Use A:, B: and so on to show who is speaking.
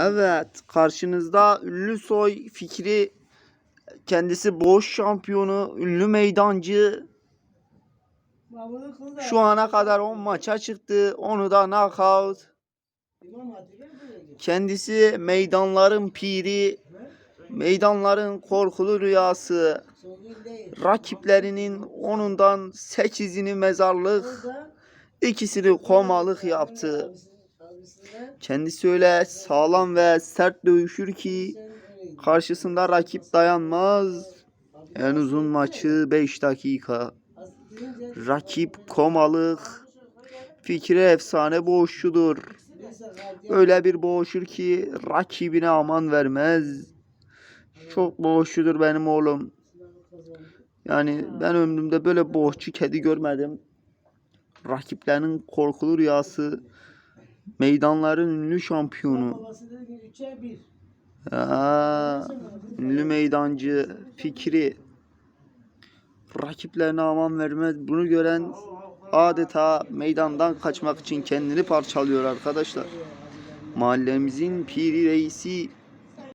A: Evet, karşınızda ünlü soy fikri kendisi boş şampiyonu, ünlü meydancı. Şu ana kadar 10 maça çıktı. Onu da knockout. Kendisi meydanların piri, meydanların korkulu rüyası. Rakiplerinin onundan 8'ini mezarlık, ikisini komalık yaptı. Kendisi öyle sağlam ve sert dövüşür ki karşısında rakip dayanmaz. En uzun maçı 5 dakika. Rakip komalık. Fikri efsane boğuşçudur. Öyle bir boğuşur ki rakibine aman vermez. Çok boğuşçudur benim oğlum. Yani ben ömrümde böyle boğuşçu kedi görmedim. Rakiplerinin korkulu rüyası. Meydanların ünlü şampiyonu. Ya, ünlü meydancı Fikri. Rakiplerine aman vermez. Bunu gören adeta meydandan kaçmak için kendini parçalıyor arkadaşlar. Mahallemizin piri reisi